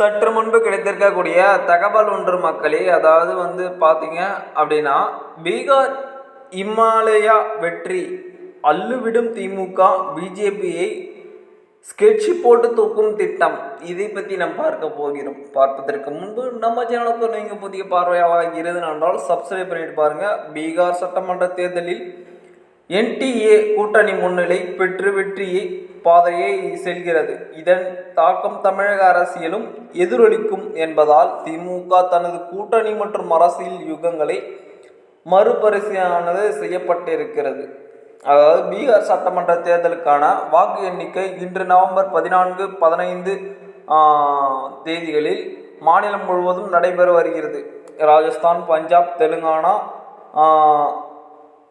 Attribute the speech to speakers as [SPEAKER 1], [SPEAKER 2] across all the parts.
[SPEAKER 1] சற்று முன்பு கிடைத்திருக்கக்கூடிய தகவல் ஒன்று மக்களே அதாவது வந்து பார்த்தீங்க அப்படின்னா பீகார் இமாலயா வெற்றி அள்ளுவிடும் திமுக பிஜேபியை ஸ்கெட்சி போட்டு தூக்கும் திட்டம். இதை பற்றி நாம் பார்க்க போகிறோம். பார்ப்பதற்கு முன்பு நம்ம சேனலுக்கு நீங்கள் புதிய பார்வையாக இருந்தால் சப்ஸ்கிரைப் பண்ணிட்டு பாருங்கள் பீகார் சட்டமன்ற தேர்தலில் என்டிஏ கூட்டணி முன்னிலை பெற்று வெற்றியை பாதையை செல்கிறது. இதன் தாக்கம் தமிழக அரசியலும் எதிரொலிக்கும் என்பதால் திமுக தனது கூட்டணி மற்றும் அரசியல் யுகங்களை மறுபரிசீலனை செய்யப்பட்டிருக்கிறது. அதாவது பீகார் சட்டமன்ற தேர்தலுக்கான வாக்கு எண்ணிக்கை இன்று நவம்பர் பதினான்கு பதினைந்து தேதிகளில் மாநிலம் முழுவதும் நடைபெற வருகிறது. ராஜஸ்தான் பஞ்சாப் தெலுங்கானா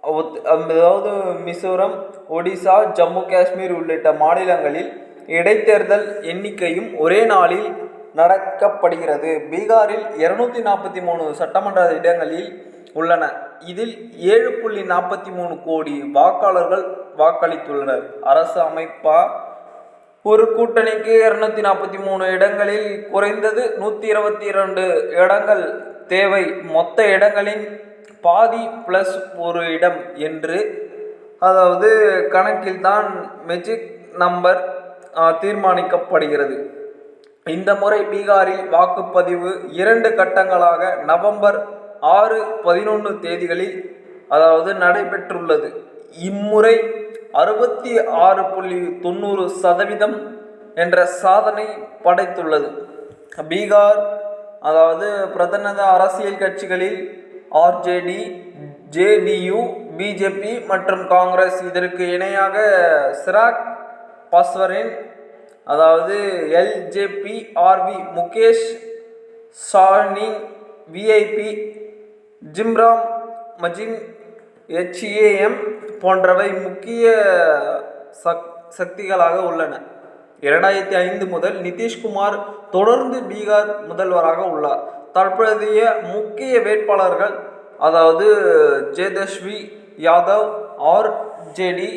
[SPEAKER 1] அதாவது மிசோரம் ஒடிசா ஜம்மு காஷ்மீர் உள்ளிட்ட மாநிலங்களில் இடைத்தேர்தல் எண்ணிக்கையும் ஒரே நாளில் நடக்கப்படுகிறது. பீகாரில் இருநூத்தி நாற்பத்தி மூணு சட்டமன்ற இடங்களில் உள்ளன. இதில் ஏழு புள்ளி நாற்பத்தி மூணு கோடி வாக்காளர்கள் வாக்களித்துள்ளனர். அரசு அமைப்பா? ஒரு கூட்டணிக்கு இருநூத்தி நாற்பத்தி மூணு இடங்களில் குறைந்தது நூற்றி இருபத்தி இரண்டு இடங்கள் தேவை. மொத்த இடங்களின் பாதி ப்ளஸ் ஒரு இடம் என்று அதாவது கணக்கில் தான் மெஜிக் நம்பர் தீர்மானிக்கப்படுகிறது. இந்த முறை பீகாரில் வாக்குப்பதிவு இரண்டு கட்டங்களாக நவம்பர் ஆறு பதினொன்று தேதிகளில் அதாவது நடைபெற்றுள்ளது. இம்முறை அறுபத்தி ஆறு புள்ளி தொண்ணூறு சதவீதம் என்ற சாதனை படைத்துள்ளது. பீகார் அதாவது பிரதம அரசியல் கட்சிகளில் ஆர்ஜேடி ஜேடியு பிஜேபி மற்றும் காங்கிரஸ். இதற்கு இணையாக சிராக் பாஸ்வரின் அதாவது LJP RV Mukesh Sahni VIP ஜிம்ராம் மஜின் ஹெச்ஏஎம் போன்றவை முக்கிய சக் சக்திகளாக உள்ளன. இரண்டாயிரத்தி ஐந்து முதல் நிதிஷ்குமார் தொடர்ந்து பீகார் முதல்வராக உள்ளார். தற்போதைய முக்கிய வேட்பாளர்கள் அதாவது ஜேதஸ்வி யாதவ் ஆர்ஜேடி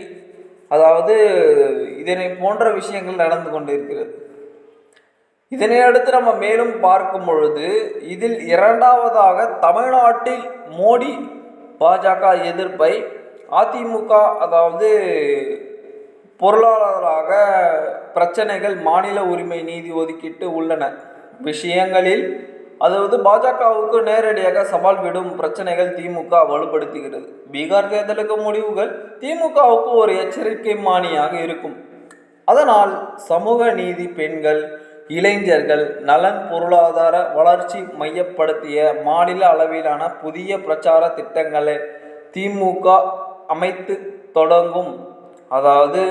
[SPEAKER 1] அதாவது இதனை போன்ற விஷயங்கள் நடந்து கொண்டிருக்கிறது. இதனை அடுத்து நம்ம மேலும் பார்க்கும் பொழுது இதில் இரண்டாவதாக தமிழ்நாட்டில் மோடி பாஜக எதிர்ப்பை அதிமுக அதாவது பொருளாளராக பிரச்சனைகள் மாநில உரிமை நீதி ஒதுக்கீட்டு உள்ளன. விஷயங்களில் அதாவது பாஜகவுக்கு நேரடியாக சவால் விடும் பிரச்சனைகள் திமுக வலுப்படுத்துகிறது. பீகார் தேர்தலுக்கு முடிவுகள் திமுகவுக்கு ஒரு எச்சரிக்கை மானியாக இருக்கும். அதனால் சமூக நீதி பெண்கள் இளைஞர்கள் நலன் பொருளாதார வளர்ச்சி மையப்படுத்திய மாநில அளவிலான புதிய பிரச்சார திட்டங்களை திமுக அமைத்து தொடங்கும். அதாவது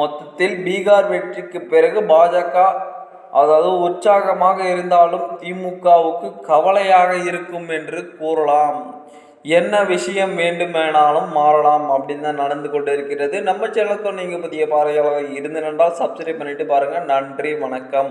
[SPEAKER 1] மொத்தத்தில் பீகார் வெற்றிக்கு பிறகு பாஜக அதாவது உற்சாகமாக இருந்தாலும் திமுகவுக்கு கவலையாக இருக்கும் என்று கூறலாம். என்ன விஷயம் வேண்டுமானாலும் மாறலாம் அப்படின்னு தான் நடந்து கொண்டு இருக்கிறது. நம்ம சேனலுக்கும் நீங்கள் புதிய பார்வையாளர்கள் இருந்தென்றால் சப்ஸ்கிரைப் பண்ணிட்டு பாருங்கள் நன்றி வணக்கம்.